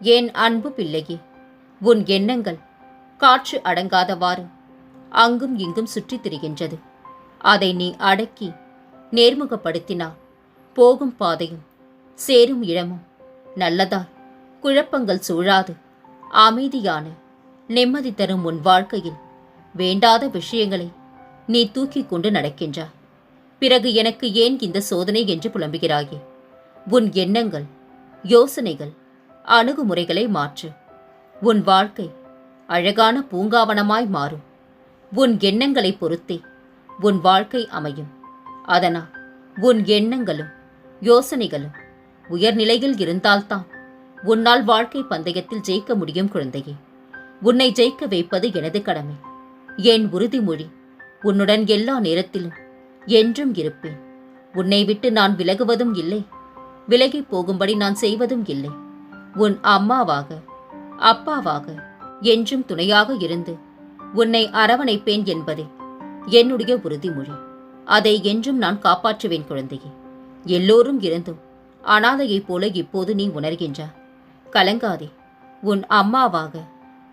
என் அன்பு பிள்ளையே? உன் எண்ணங்கள் காற்று அடங்காதவாறு அங்கும் இங்கும் சுற்றித் திரிகின்றது. அதை நீ அடக்கி நேர்முகப்படுத்தினால் போகும் பாதையும் சேரும் இடமும் நல்லதாய் குழப்பங்கள் சூழாது. அமைதியான நிம்மதி தரும் உன் வாழ்க்கையில் வேண்டாத விஷயங்களை நீ தூக்கி கொண்டு நடக்கின்றாய். பிறகு எனக்கு ஏன் இந்த சோதனை என்று புலம்புகிறாயே? உன் எண்ணங்கள் யோசனைகள் அணுகுமுறைகளை மாற்று. உன் வாழ்க்கை அழகான பூங்காவனமாய் மாறும். உன் எண்ணங்களை பொறுத்தே உன் வாழ்க்கை அமையும். அதனால் உன் எண்ணங்களும் யோசனைகளும் உயர்நிலையில் இருந்தால்தான் உன்னால் வாழ்க்கை பந்தயத்தில் ஜெயிக்க முடியும் குழந்தையே. உன்னை ஜெயிக்க வைப்பது எனது கடமை. என் உறுதிமொழி உன்னுடன் எல்லா நேரத்திலும் என்றும் இருப்பேன். உன்னை விட்டு நான் விலகுவதும் இல்லை. விலகிப் போகும்படி நான் செய்வதும் இல்லை. உன் அம்மாவாக அப்பாவாக என்றும் துணையாக இருந்து உன்னை அரவணைப்பேன் என்பதே என்னுடைய உறுதிமொழி. அதை என்றும் நான் காப்பாற்றுவேன் குழந்தையே. எல்லோரும் இருந்தும் அனாதையைப் போல இப்போது நீ உணர்கின்றாய் கலங்காதே. உன் அம்மாவாக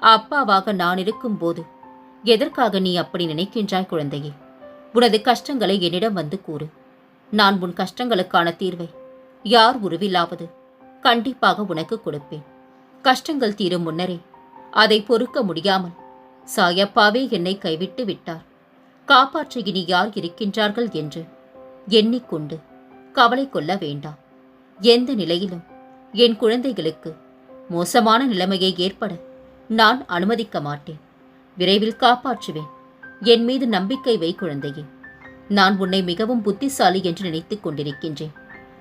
அப்பாவாக நான் இருக்கும்போது எதற்காக நீ அப்படி நினைக்கின்றாய் குழந்தையே? உனது கஷ்டங்களை என்னிடம் வந்து கூறு. நான் உன் கஷ்டங்களுக்கான தீர்வை யார் உருவிலாவது கண்டிப்பாக உனக்கு கொடுப்பேன். கஷ்டங்கள் தீரும் முன்னரே அதை பொறுக்க முடியாமல் சாயப்பாவே என்னை கைவிட்டு விட்டார். காப்பாற்ற இனி யார் இருக்கின்றார்கள் என்று எண்ணிக்கொண்டு கவலை கொள்ள வேண்டாம். எந்த நிலையிலும் என் குழந்தைகளுக்கு மோசமான நிலைமையை ஏற்பட நான் அனுமதிக்க மாட்டேன். விரைவில் காப்பாற்றுவேன். என் மீது நம்பிக்கை வை குழந்தையே. நான் உன்னை மிகவும் புத்திசாலி என்று நினைத்துக் கொண்டிருக்கின்றேன்.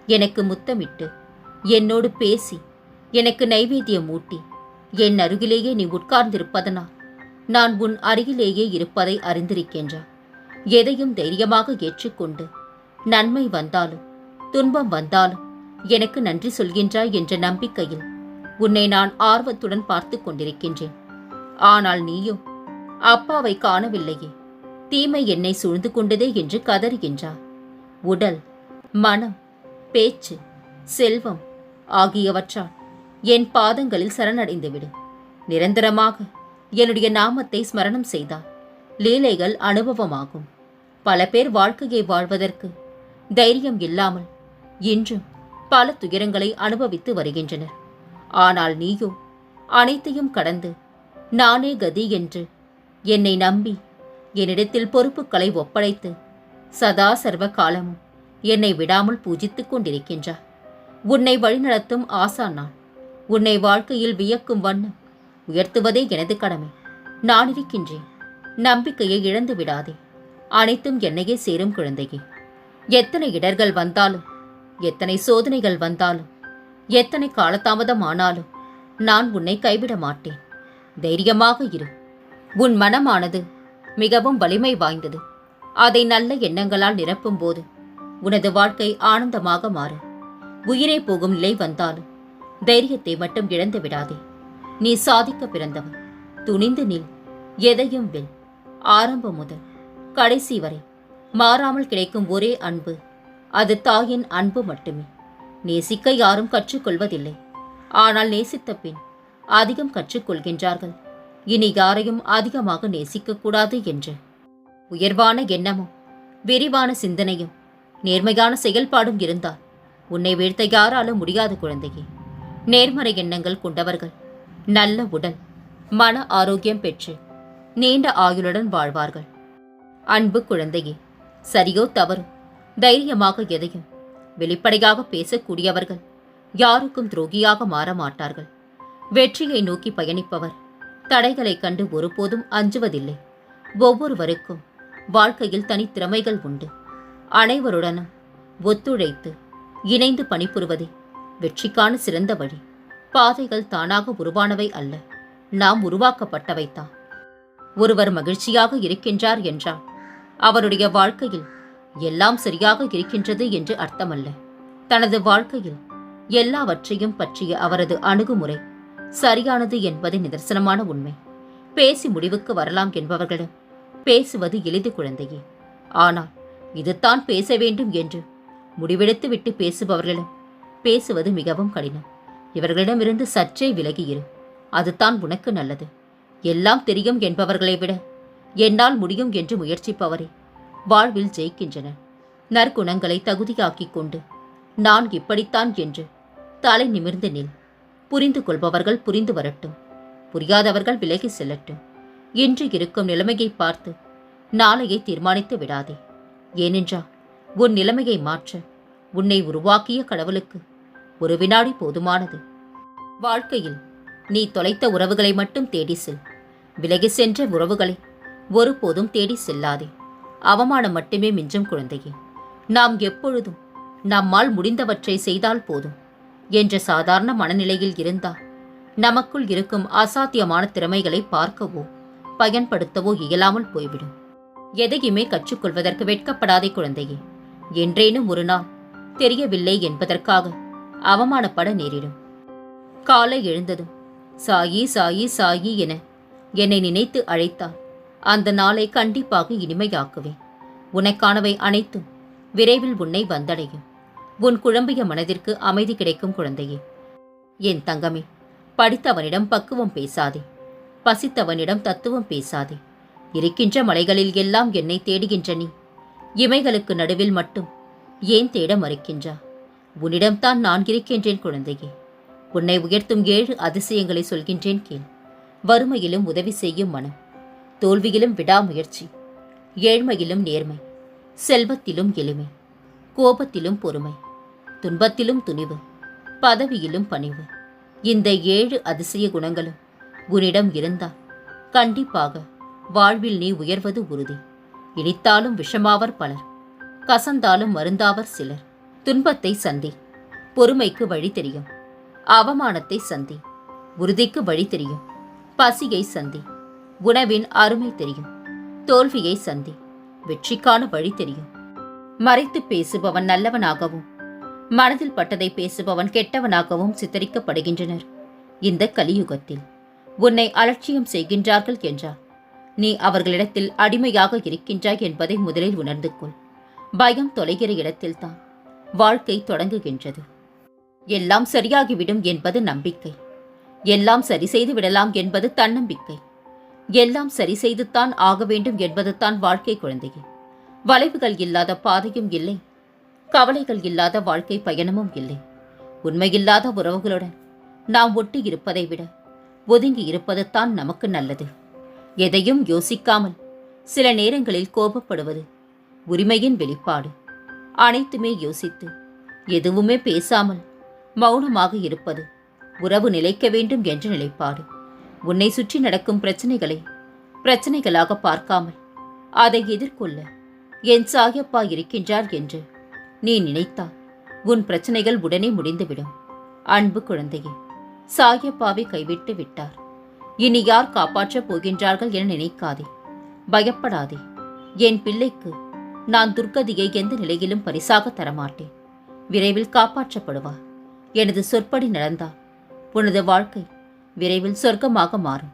எனக்கு முத்தமிட்டு என்னோடு பேசி எனக்கு நைவேத்தியம் ஊட்டி என் அருகிலேயே நீ உட்கார்ந்திருப்பதனால் நான் உன் அருகிலேயே இருப்பதை அறிந்திருக்கின்றாய் எதையும் தைரியமாக ஏற்றுக்கொண்டு நன்மை வந்தாலும் துன்பம் வந்தாலும் எனக்கு நன்றி சொல்கின்றாய் என்ற நம்பிக்கையில் உன்னை நான் ஆர்வத்துடன் பார்த்து கொண்டிருக்கின்றேன். ஆனால் நீயோ அப்பாவை காணவில்லையே தீமை என்னை சூழ்ந்து கொண்டதே என்று கதறுகின்றார் உடல் மனம் பேச்சு செல்வம் ஆகியவற்றால் என் பாதங்களில் சரணடைந்துவிடு நிரந்தரமாக என்னுடைய நாமத்தை ஸ்மரணம் செய்தால் லீலைகள் அனுபவமாகும். பல பேர் வாழ்க்கையை வாழ்வதற்கு தைரியம் இல்லாமல் இன்றும் பல துயரங்களை அனுபவித்து வருகின்றனர். ஆனால் நீயோ அனைத்தையும் கடந்து நானே கதி என்று என்னை நம்பி என்னிடத்தில் பொறுப்புகளை ஒப்படைத்து சதா சர்வ காலமும் என்னை விடாமல் பூஜித்துக் கொண்டிருக்கின்றார். உன்னை வழிநடத்தும் ஆசா நான் உன்னை வாழ்க்கையில் வியக்கும் வண்ணம் உயர்த்துவதே எனது கடமை. நான் இருக்கின்றேன். நம்பிக்கையை இழந்து விடாதே. அனைத்தும் என்னையே சேரும் குழந்தையே. எத்தனை இடர்கள் வந்தாலும் எத்தனை சோதனைகள் வந்தாலும் எத்தனை காலதாமதம் ஆனாலும் நான் உன்னை கைவிட மாட்டேன். தைரியமாக இரு. உன் மனமானது மிகவும் வலிமை வாய்ந்தது. அதை நல்ல எண்ணங்களால் நிரப்பும்போது உனது வாழ்க்கை ஆனந்தமாக மாறும். உயிரே போகும் நிலை வந்தாலும் தைரியத்தை மட்டும் இழந்து விடாதே. நீ சாதிக்க பிறந்தவன். துணிந்து நில். எதையும் வெல். ஆரம்பம் முதல். கடைசி வரை. மாறாமல் கிடைக்கும் ஒரே அன்பு. அது தாயின் அன்பு மட்டுமே. நேசிக்க யாரும் கற்றுக்கொள்வதில்லை. ஆனால் நேசித்த பின் அதிகம் கற்றுக்கொள்கின்றார்கள். இனி யாரையும் அதிகமாக நேசிக்கக்கூடாது என்று. உயர்வான எண்ணமும் விரிவான சிந்தனையும் நேர்மையான செயல்பாடும் இருந்தால் உன்னை வீழ்த்த யாராலும் முடியாது குழந்தையே. நேர்மறை எண்ணங்கள் கொண்டவர்கள். நல்ல உடல். மன ஆரோக்கியம் பெற்று நீண்ட ஆயுளுடன் வாழ்வார்கள். அன்பு குழந்தையே சரியோ தவறும் தைரியமாக எதையும் வெளிப்படையாக பேசக்கூடியவர்கள் யாருக்கும் துரோகியாக மாற மாட்டார்கள் வெற்றியை நோக்கி பயணிப்பவர் தடைகளைக் கண்டு ஒருபோதும் அஞ்சுவதில்லை. ஒவ்வொருவருக்கும் வாழ்க்கையில் தனித்திறமைகள் உண்டு. அனைவருடனும் ஒத்துழைத்து இணைந்து பணிபுரிவதே. வெற்றிக்கான சிறந்த வழி. பாதைகள் தானாக உருவானவை அல்ல. நாம் உருவாக்கப்பட்டவைத்தான் ஒருவர் மகிழ்ச்சியாக இருக்கின்றார் என்றால் அவருடைய வாழ்க்கையில் எல்லாம் சரியாக இருக்கின்றது என்று அர்த்தமல்ல. தனது வாழ்க்கையில் எல்லாவற்றையும் பற்றிய அவரது அணுகுமுறை சரியானது என்பது நிதர்சனமான உண்மை. பேசி முடிவுக்கு வரலாம் என்பவர்களிடம் பேசுவது எளிது குழந்தையே. ஆனால் இதுதான் பேச வேண்டும் என்று முடிவெடுத்து விட்டு பேசுபவர்களிடம் பேசுவது மிகவும் கடினம். இவர்களிடமிருந்து சற்றே விலகி இரு. அதுதான் உனக்கு நல்லது. எல்லாம் தெரியும் என்பவர்களை விட என்னால் முடியும் என்று முயற்சிப்பவரே. வாழ்வில் ஜெயிக்கின்றனர் நற்குணங்களை தகுதியாக்கிக் கொண்டு நான் இப்படித்தான் என்று தலை நிமிர்ந்து நில். புரிந்து கொள்பவர்கள் புரிந்து வரட்டும். புரியாதவர்கள் விலகி செல்லட்டும். இன்று இருக்கும் நிலைமையை பார்த்து நாளையை தீர்மானித்து விடாதே. ஏனென்றால் உன் நிலைமையை மாற்ற உன்னை உருவாக்கிய கடவுளுக்கு ஒரு வினாடி போதுமானது. வாழ்க்கையில் நீ தொலைத்த உறவுகளை மட்டும் தேடி செல். விலகி சென்ற உறவுகளை ஒருபோதும் தேடி செல்லாதே. அவமானம் மட்டுமே மிஞ்சும் குழந்தையே. நாம் எப்பொழுதும் நம்மால் முடிந்தவற்றை செய்தால் போதும் என்ற சாதாரண மனநிலையில் இருந்தால் நமக்குள் இருக்கும் அசாத்தியமான திறமைகளை பார்க்கவோ பயன்படுத்தவோ இயலாமல் போய்விடும். எதையுமே கற்றுக்கொள்வதற்கு வெட்கப்படாதே குழந்தையே. என்றேனும் ஒரு நாள். தெரியவில்லை என்பதற்காக அவமானப்பட நேரிடும். காலை எழுந்ததும் சாயி சாயி சாயி என என்னை நினைத்து அழைத்தால் அந்த நாளை கண்டிப்பாக இனிமையாக்குவேன். உனக்கானவை அனைத்தும் விரைவில் உன்னை வந்தடையும். உன் குழம்பிய மனதிற்கு அமைதி கிடைக்கும் குழந்தையே. என் தங்கமே படித்தவனிடம் பக்குவம் பேசாதே. பசித்தவனிடம் தத்துவம் பேசாதே. இருக்கின்ற மலைகளில் எல்லாம் என்னை தேடுகின்ற நீ. இமைகளுக்கு நடுவில் மட்டும் ஏன் தேட மறுக்கின்றா உன்னிடம்தான் நான் இருக்கின்றேன் குழந்தையே. உன்னை உயர்த்தும் ஏழு அதிசயங்களை சொல்கின்றேன் கேள். வறுமையிலும் உதவி செய்யும் மனம். தோல்வியிலும் விடாமுயற்சி. ஏழ்மையிலும் நேர்மை. செல்வத்திலும் எளிமை. கோபத்திலும் பொறுமை. துன்பத்திலும் துணிவு. பதவியிலும் பணிவு. இந்த ஏழு அதிசய குணங்களும் உன்னிடம் இருந்தால் கண்டிப்பாக வாழ்வில் நீ உயர்வது உறுதி. இனித்தாலும் விஷமாவர் பலர் கசந்தாலும் மருந்தாவர் சிலர். துன்பத்தை சந்தி பொறுமைக்கு வழி தெரியும். அவமானத்தை சந்தி உறுதிக்கு வழி தெரியும். பசியை சந்தி உணவின் அருமை தெரியும். தோல்வியை சந்தி வெற்றிக்கான வழி தெரியும். மறைத்து பேசுபவன் நல்லவனாகவும் மனதில் பட்டதை பேசுபவன் கெட்டவனாகவும் சித்தரிக்கப்படுகின்றனர். இந்த கலியுகத்தில் உன்னை அலட்சியம் செய்கின்றார்கள் என்றார். நீ அவர்களிடத்தில் அடிமையாக இருக்கின்றாய் என்பதை முதலில் உணர்ந்து கொள். பயம் தொலைகிற இடத்தில்தான் வாழ்க்கை தொடங்குகின்றது. எல்லாம் சரியாகிவிடும் என்பது நம்பிக்கை. எல்லாம் சரி செய்து விடலாம் என்பது தன்னம்பிக்கை. எல்லாம் சரி செய்துத்தான் ஆக வேண்டும் என்பது தான் வாழ்க்கை குழந்தையே. வளைவுகள் இல்லாத பாதையும் இல்லை. கவலைகள் இல்லாத வாழ்க்கை பயணமும் இல்லை. உண்மையில்லாத உறவுகளுடன் நாம் ஒட்டி இருப்பதை விட ஒதுங்கி இருப்பது தான் நமக்கு நல்லது. எதையும் யோசிக்காமல் சில நேரங்களில் கோபப்படுவது உரிமையின் வெளிப்பாடு. அனைத்துமே யோசித்து எதுவுமே பேசாமல் மௌனமாக இருப்பது உறவு நிலைக்க வேண்டும் என்ற நிலைப்பாடு. உன்னை சுற்றி நடக்கும் பிரச்சனைகளை பிரச்சனைகளாக பார்க்காமல் அதை எதிர்கொள்ள என் சாயப்பா இருக்கின்றார் என்று நீ நினைத்தால் உன் பிரச்சனைகள் உடனே முடிந்துவிடும். அன்பு குழந்தையே சாயப்பாவை கைவிட்டு விட்டார். இனி யார் காப்பாற்றப் போகின்றார்கள் என நினைக்காதே. பயப்படாதே. என் பிள்ளைக்கு நான் துர்கதியை எந்த நிலையிலும் பரிசாக தரமாட்டேன். விரைவில் காப்பாற்றப்படுவார் எனது சொற்படி நடந்தால் உனது வாழ்க்கை விரைவில் சொர்க்கமாக மாறும்.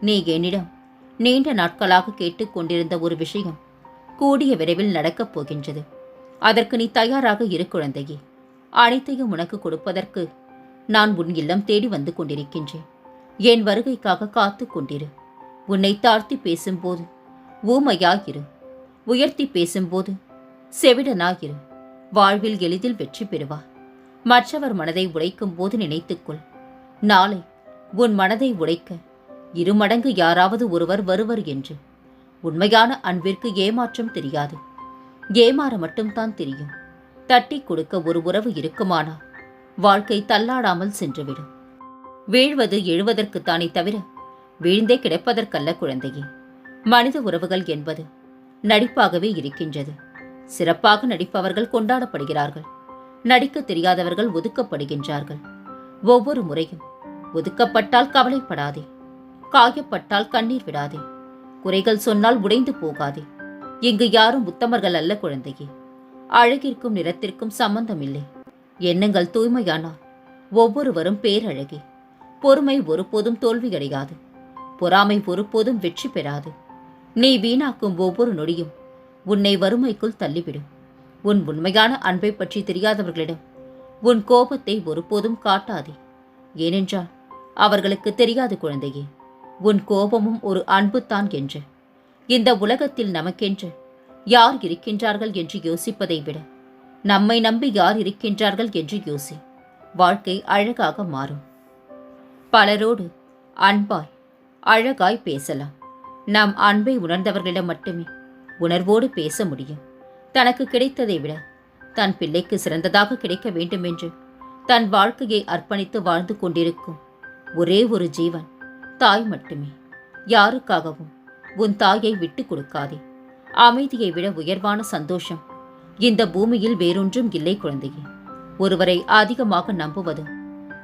நீ என்னிடம் நீண்ட நாட்களாக கேட்டுக்கொண்டிருந்த ஒரு விஷயம் கூடிய விரைவில் நடக்கப் போகின்றது. அதற்கு நீ தயாராக இரு குழந்தையே. அனைத்தையும் உனக்கு கொடுப்பதற்கு நான் உன் இல்லம் தேடி வந்து கொண்டிருக்கின்றேன். என் வருகைக்காக காத்து கொண்டிரு. உன்னை தாழ்த்தி பேசும்போது ஊமையாயிரு. உயர்த்தி பேசும்போது செவிடனாயிரு. வாழ்வில் எளிதில் வெற்றி பெறுவார் மற்றவர் மனதை உடைக்கும் போது நினைத்துக்கொள். நாளை உன் மனதை உடைக்க இருமடங்கு யாராவது ஒருவர் வருவர் என்று. உண்மையான அன்பிற்கு ஏமாற்றம் தெரியாது. ஏமாற மட்டும்தான் தெரியும். தட்டி கொடுக்க ஒரு உறவு இருக்குமானால் வாழ்க்கை தள்ளாடாமல் சென்றுவிடும். வீழ்வது எழுவதற்குத்தானே தவிர வீழ்ந்தே கிடப்பதற்கல்ல குழந்தையே. மனித உறவுகள் என்பது நடிப்பாகவே இருக்கின்றது. சிறப்பாக நடிப்பவர்கள் கொண்டாடப்படுகிறார்கள். நடிக்க தெரியாதவர்கள் ஒதுக்கப்படுகின்றார்கள். ஒவ்வொரு முறையும் ஒதுக்கப்பட்டால் கவலைப்படாதே. காயப்பட்டால் கண்ணீர் விடாதே. குறைகள் சொன்னால் உடைந்து போகாதே. இங்கு யாரும் உத்தமர்கள் அல்ல குழந்தையே. அழகிற்கும் நிறத்திற்கும் சம்பந்தமில்லை. எண்ணங்கள் தூய்மையானால் ஒவ்வொருவரும் பேரழகே. பொறுமை ஒருபோதும் தோல்வியடையாது. பொறாமை ஒருபோதும் வெற்றி பெறாது. நீ வீணாக்கும் ஒவ்வொரு நொடியும் உன்னை வறுமைக்குள் தள்ளிவிடும். உன் உண்மையான அன்பை பற்றி தெரியாதவர்களிடம் உன் கோபத்தை ஒருபோதும் காட்டாதே. ஏனென்றால் அவர்களுக்கு தெரியாது குழந்தையே உன் கோபமும் ஒரு அன்புதான் என்று. இந்த உலகத்தில் நமக்கென்று யார் இருக்கின்றார்கள் என்று யோசிப்பதை விட நம்மை நம்பி யார் இருக்கின்றார்கள் என்று யோசி வாழ்க்கை அழகாக மாறும். பலரோடு அன்பாய் அழகாய் பேசலாம். நாம் அன்பை உணர்ந்தவர்களிடம் மட்டுமே உணர்வோடு பேச முடியும். தனக்கு கிடைத்ததை விட தன் பிள்ளைக்கு சிறந்ததாக கிடைக்க வேண்டுமென்று தன் வாழ்க்கையை அர்ப்பணித்து வாழ்ந்து கொண்டிருக்கும் ஒரே ஒரு ஜீவன் தாய் மட்டுமே. யாருக்காகவும் உன் தாயை விட்டு கொடுக்காதே. அமைதியை விட உயர்வான சந்தோஷம் இந்த பூமியில் வேறொன்றும் இல்லை குழந்தையே. ஒருவரை அதிகமாக நம்புவதும்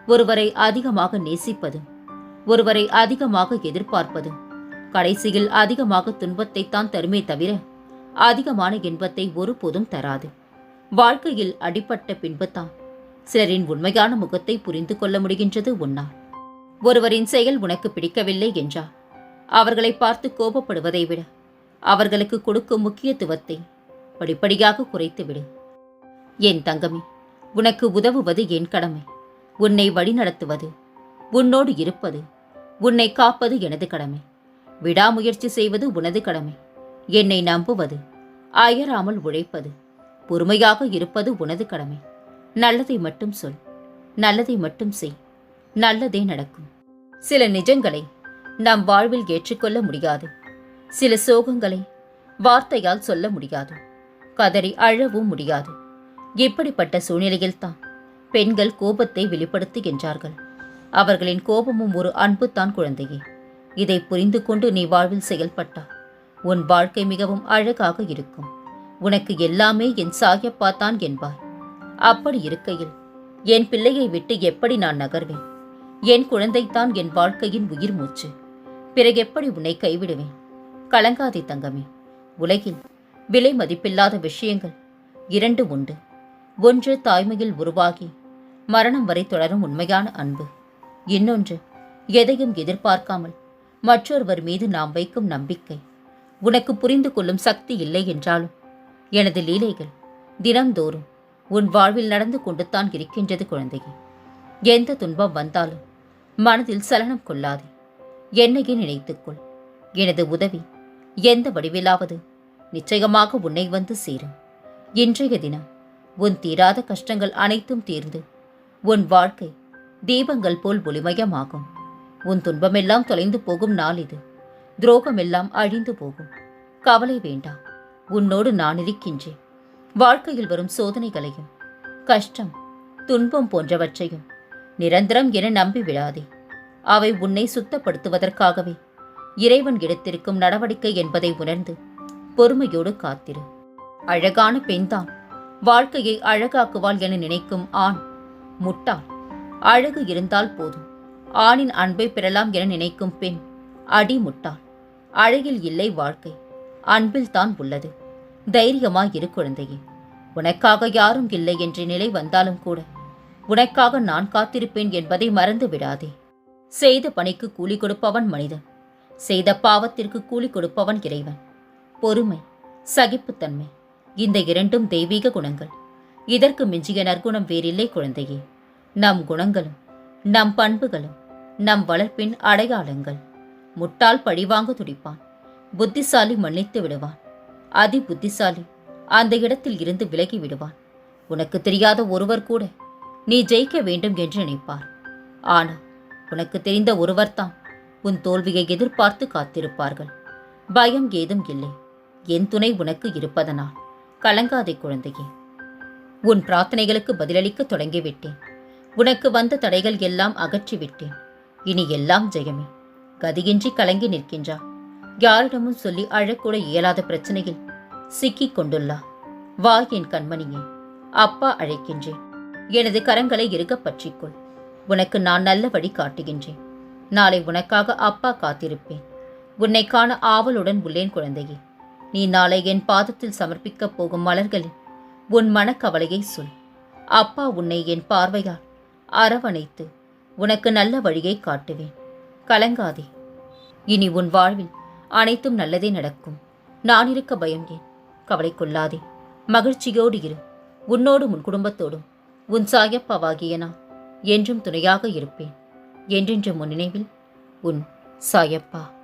ஒருவரை அதிகமாக நேசிப்பதும் ஒருவரை அதிகமாக எதிர்பார்ப்பதும் கடைசியில் அதிகமாக துன்பத்தை தான் தருமே தவிர அதிகமான இன்பத்தை ஒருபோதும் தராது. வாழ்க்கையில் அடிப்பட்ட பின்புதான் சிலரின் உண்மையான முகத்தை புரிந்து கொள்ள முடிகின்றது உன்னால் ஒருவரின் செயல் உனக்கு பிடிக்கவில்லை என்றால் அவர்களை பார்த்து கோபப்படுவதை விட அவர்களுக்கு கொடுக்கும் முக்கியத்துவத்தை படிப்படியாக குறைத்துவிடு. என் தங்கமே உனக்கு உதவுவது என் கடமை. உன்னை வழிநடத்துவது உன்னோடு இருப்பது உன்னை காப்பது எனது கடமை. விடாமுயற்சி செய்வது உனது கடமை. என்னை நம்புவது அயராமல் உழைப்பது பொறுமையாக இருப்பது உனது கடமை. நல்லதை மட்டும் சொல் நல்லதை மட்டும் செய் நல்லதே நடக்கும். சில நிஜங்களை நம் வாழ்வில் ஏற்றுக்கொள்ள முடியாது. சில சோகங்களை வார்த்தையால் சொல்ல முடியாது. கதறி அழவும் முடியாது. இப்படிப்பட்ட சூழ்நிலையில்தான் பெண்கள் கோபத்தை வெளிப்படுத்துகின்றார்கள். அவர்களின் கோபமும் ஒரு அன்புத்தான் குழந்தையே. இதை புரிந்து கொண்டு நீ வாழ்வில் செயல்பட்டால் உன் வாழ்க்கை மிகவும் அழகாக இருக்கும். உனக்கு எல்லாமே என் சாயப்பா தான் என்பாய். அப்படி இருக்கையில் என் பிள்ளையை விட்டு எப்படி நான் நகர்வேன்? என் குழந்தைத்தான் என் வாழ்க்கையின் உயிர் மூச்சு. பிறகு எப்படி உன்னை கைவிடுவேன்? கலங்காதே தங்கமே. உலகில் விலை மதிப்பில்லாத விஷயங்கள் இரண்டு உண்டு. ஒன்று தாய்மையில் உருவாகி மரணம் வரை தொடரும் உண்மையான அன்பு. இன்னொன்று எதையும் எதிர்பார்க்காமல் மற்றொருவர் மீது நாம் வைக்கும் நம்பிக்கை. உனக்கு புரிந்து கொள்ளும் சக்தி இல்லை என்றாலும் எனது லீலைகள் தினம்தோறும் உன் வாழ்வில் நடந்து கொண்டுத்தான் இருக்கின்றது குழந்தையே. எந்த துன்பம் வந்தாலும் மனதில் சலனம் கொள்ளாதே. என்னையே நினைத்துக்கொள் எனது உதவி எந்த வடிவிலாவது நிச்சயமாக உன்னை வந்து சேரும். இன்றைய தினம் உன் தீராத கஷ்டங்கள் அனைத்தும் தீர்ந்து உன் வாழ்க்கை தீபங்கள் போல் ஒளிமயமாகும். உன் துன்பமெல்லாம் தொலைந்து போகும் நாள் இது. துரோகமெல்லாம் அழிந்து போகும். கவலை வேண்டாம் உன்னோடு நான் இருக்கின்றேன். வாழ்க்கையில் வரும் சோதனைகளையும் கஷ்டம் துன்பம் போன்றவற்றையும் நிரந்தரம் என நம்பி விடாதே. அவை உன்னை சுத்தப்படுத்துவதற்காகவே இறைவன் எடுத்திருக்கும் நடவடிக்கை என்பதை உணர்ந்து பொறுமையோடு காத்திரு. அழகான பெண்தான். வாழ்க்கையை அழகாக்குவாள் என நினைக்கும் ஆண் முட்டாள். அழகு இருந்தால் போதும். ஆணின் அன்பை பெறலாம் என நினைக்கும் பெண் அடி முட்டாள். அழகில் இல்லை வாழ்க்கை. அன்பில் தான் உள்ளது. தைரியமாய் இரு குழந்தையே. உனக்காக யாரும் இல்லை என்ற நிலை வந்தாலும் கூட உனக்காக நான் காத்திருப்பேன் என்பதை மறந்து விடாதே. செய்த பணிக்கு கூலி கொடுப்பவன் மனிதன். செய்த பாவத்திற்கு கூலி கொடுப்பவன் இறைவன். பொறுமை சகிப்புத்தன்மை இந்த இரண்டும் தெய்வீக குணங்கள். இதற்கு மிஞ்சிய நற்குணம் வேறில்லை குழந்தையே. நம் குணங்களும் நம் பண்புகளும் நம் வளர்ப்பின் அடையாளங்கள். முட்டாள் பழிவாங்க துடிப்பான் புத்திசாலி மன்னித்து விடுவான். அதி புத்திசாலி அந்த இடத்தில் இருந்து விலகி விடுவான். உனக்கு தெரியாத ஒருவர் கூட நீ ஜெயிக்க வேண்டும் என்று நினைப்பார். ஆனால் உனக்கு தெரிந்த ஒருவர்தான் உன் தோல்வியை எதிர்பார்த்து காத்திருப்பார்கள். பயம் ஏதும் இல்லை. என் துணை உனக்கு இருப்பதனால். கலங்காதே குழந்தையே. உன் பிரார்த்தனைகளுக்கு பதிலளிக்க தொடங்கிவிட்டேன். உனக்கு வந்த தடைகள் எல்லாம் அகற்றிவிட்டேன். இனி எல்லாம் ஜெயமே. கதியின்றி கலங்கி நிற்கின்றா. யாரிடமும் சொல்லி அழக்கூட இயலாத பிரச்சனையில் சிக்கிக் கொண்டுள்ளா. வா என் கண்மணியே. அப்பா அழைக்கின்றேன். எனது கரங்களை இறுகப் பற்றிக்கொள். உனக்கு நான் நல்ல வழி காட்டுகின்றேன். நாளை உனக்காக அப்பா காத்திருப்பேன். உன்னை காண ஆவலுடன் உள்ளேன் குழந்தையே. நீ நாளை என் பாதத்தில் சமர்ப்பிக்கப் போகும் மலர்களில் உன் மனக்கவலையை சொல். அப்பா உன்னை என் பார்வையால் அரவணைத்து உனக்கு நல்ல வழியை காட்டுவேன். கலங்காதே. இனி உன் வாழ்வில் அனைத்தும் நல்லதே நடக்கும். நான் இருக்க பயம் ஏன்? கவலை கொள்ளாதே. மகிழ்ச்சியோடு இரு. உன்னோடும் உன் குடும்பத்தோடும். உன் சாயப்பாவாகிய நான் என்றும் துணையாக இருப்பேன். என்றென்றும் முன் நினைவில் உன் சாயப்பா.